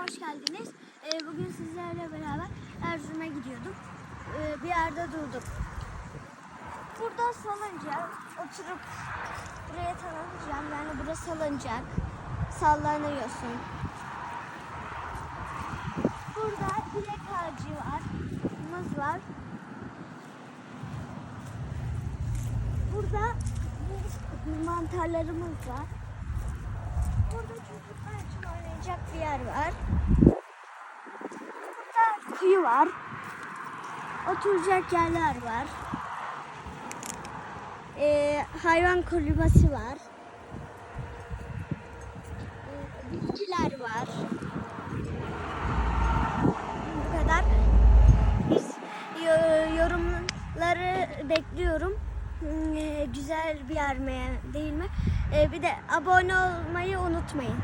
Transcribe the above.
hoş geldiniz. Ee, bugün sizlerle beraber Erzurum'a gidiyorduk. Ee, bir yerde durduk. Burada salıncak, oturup buraya tanınacağım. Yani burası salıncak. Sallanıyorsun. Burada dilek ağacı var. Muz var. Burada bu mantarlarımız var. Burada çocuklar yer var. Burada kuyu var. Oturacak yerler var. Ee, hayvan kulübesi var. Ee, var. Bu kadar. Biz yo- yorumları bekliyorum. Hmm, ee, güzel bir yer mi değil mi? Ee, bir de abone olmayı unutmayın.